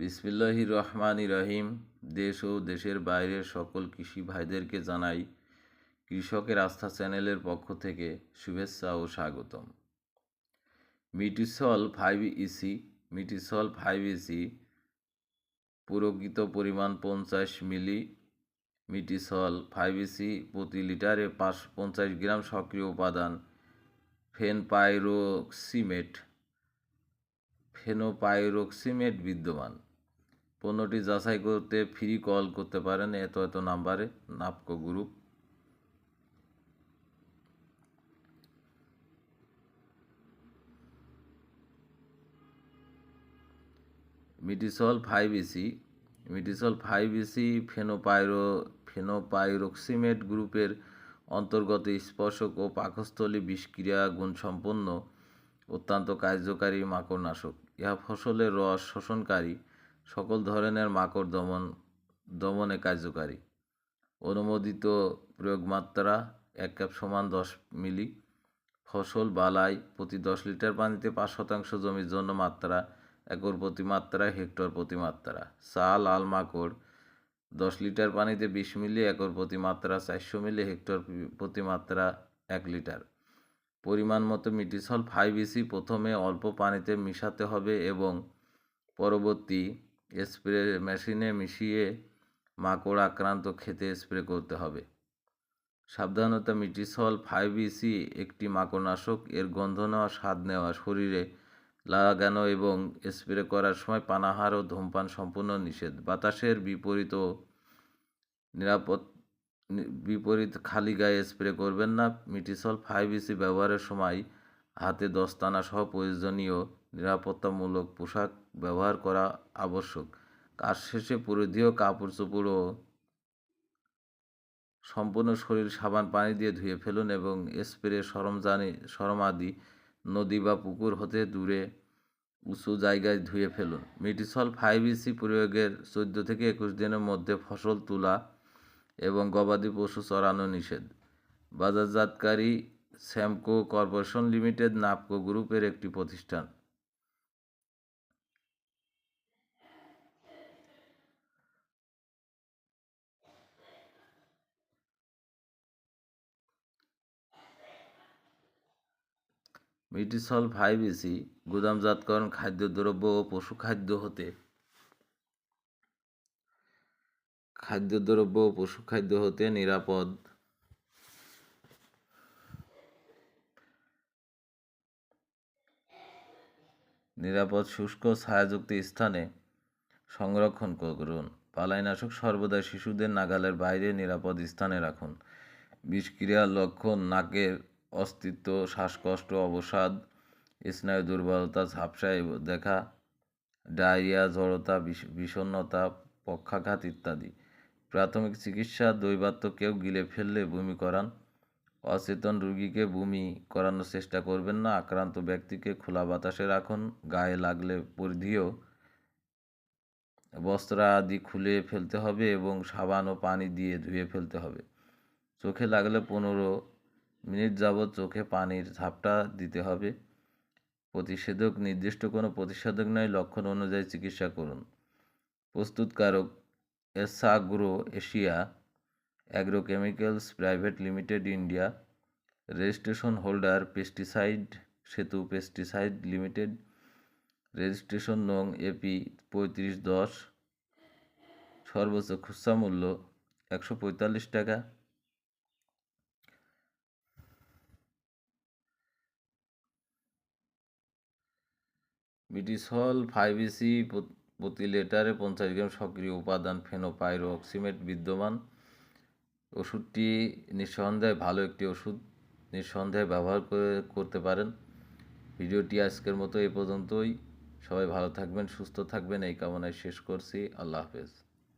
বিসমিল্লাহি রহমানি রহিম। দেশ ও দেশের বাইরের সকল কৃষি ভাইদেরকে জানাই কৃষকের আস্থা চ্যানেলের পক্ষ থেকে শুভেচ্ছা ও স্বাগতম। Mitisol five EC, Mitisol five EC, পুরোকৃত পরিমাণ পঞ্চাশ মিলি, মিটিসল ফাইভ ইসি প্রতি লিটারে পাঁচ, পঞ্চাশ গ্রাম সক্রিয় উপাদান, ফেনপাইরোক্সিমেট, ফেনোপাইরোক্সিমেট বিদ্যমান। পণ্যটি যাচাই করতে ফ্রি কল করতে পারেন এত এত নাম্বারে Napco group Mitisol five EC Mitisol five EC ফেনোপাইরো fenpyroximate গ্রুপের অন্তর্গত স্পর্শক ও পাকস্থলী বিষক্রিয়া গুণসম্পন্ন, অত্যন্ত কার্যকারী মাকড়নাশক। ইহা ফসলের রস শোষণকারী সকল ধরনের মাকড় দমন, দমনে কার্যকারী। অনুমোদিত প্রয়োগ মাত্রা এক ক্যাপ সমান দশ মিলি। ফসল বালাই প্রতি দশ লিটার পানিতে পাঁচ শতাংশ জমির জন্য মাত্রা, একর প্রতি মাত্রা, হেক্টর প্রতি মাত্রা। চা, লাল মাকড়, দশ লিটার পানিতে বিশ মিলি, একর প্রতি মাত্রা, চারশো মিলি, হেক্টর প্রতি মাত্রা, এক লিটার। পরিমাণ মতো মিটিসল ফাইভ ইসি প্রথমে অল্প পানিতে মিশাতে হবে এবং পরবর্তী স্প্রে মেশিনে মিশিয়ে মাকড় আক্রান্ত খেতে স্প্রে করতে হবে। সাবধানতা মিটিসল ফাইভ ইসি একটি মাকড়নাশক, এর গন্ধ নেওয়া, স্বাদ নেওয়া, শরীরে লাগানো এবং স্প্রে করার সময় পানাহার ও ধূমপান সম্পূর্ণ নিষেধ। বাতাসের বিপরীত নিরাপদ, বিপরীত খালি গায়ে স্প্রে করবেন না। মিটিসল ফাইভ ইসি ব্যবহারের সময় হাতে দস্তানা সহ প্রয়োজনীয় নিরাপত্তামূলক পোশাক ব্যবহার করা আবশ্যক। কাজ শেষে পরিধেয় কাপড় চোপড় ও সম্পূর্ণ শরীর সাবান পানি দিয়ে ধুয়ে ফেলুন এবং স্প্রে সরঞ্জানি সরমাদি, নদী বা পুকুর হতে দূরে উঁচু জায়গায় ধুয়ে ফেলুন। মিটিসল ফাইভ ইসি প্রয়োগের চোদ্দ থেকে একুশ দিনের মধ্যে ফসল তোলা এবং গবাদি পশু চড়ানো নিষেধ। বাজারজাতকারী স্যামকো কর্পোরেশন লিমিটেড, নাপকো গ্রুপের একটি প্রতিষ্ঠান। মিটিসল ফাইভ ইসি গুদামজাতকরণ খাদ্যদ্রব্য ও পশু খাদ্য হতে। খাদ্যদ্রব্য ও পশু খাদ্য হতে নিরাপদ নিরাপদ শুষ্ক, ছায়াযুক্ত স্থানে সংরক্ষণ করুন। পালাইনাশক সর্বদা শিশুদের নাগালের বাইরে নিরাপদ স্থানে রাখুন। বিষক্রিয়ার লক্ষণ নাকের অস্তিত্ব, শ্বাসকষ্ট, অবসাদ, স্নায়ু দুর্বলতা ঝাপসায় দেখা, ডায়রিয়া, জড়তা বিষণ্নতা পক্ষাঘাত ইত্যাদি। প্রাথমিক চিকিৎসা দৈবাত্য কেউ গিলে ফেললে বমি করান। অচেতন রুগীকে বমি করানোর চেষ্টা করবেন না। আক্রান্ত ব্যক্তিকে খোলা বাতাসে রাখুন। গায়ে লাগলে পরিধিও বস্ত্র আদি খুলে ফেলতে হবে এবং সাবান ও পানি দিয়ে ধুয়ে ফেলতে হবে। চোখে লাগলে পনেরো মিনিট যাবৎ চোখে পানির ঝাপটা দিতে হবে। প্রতিষেধক নির্দিষ্ট কোনো প্রতিষেধক নয়, লক্ষণ অনুযায়ী চিকিৎসা করুন। প্রস্তুতকারক Isagro Asia agrochemicals private limited India registration holder pesticide Setu pesticide limited registration নং এপি পঁয়ত্রিশ দশ। সর্বোচ্চ খুচরা মূল্য একশো পঁয়তাল্লিশ টাকা। বিটিসল ফাইভ ইসি প্রতি লিটারে পঞ্চাশ গ্রাম সক্রিয় উপাদান ফেনোপাইরো অক্সিমেট বিদ্যমান। ওষুধটি নিঃসন্দেহে ভালো একটি ওষুধ, নিঃসন্দেহে ব্যবহার করে করতে পারেন। ভিডিওটি আজকের মতো এ পর্যন্তই। সবাই ভালো থাকবেন, সুস্থ থাকবেন। এই কামনায় শেষ করছি। আল্লাহ হাফেজ।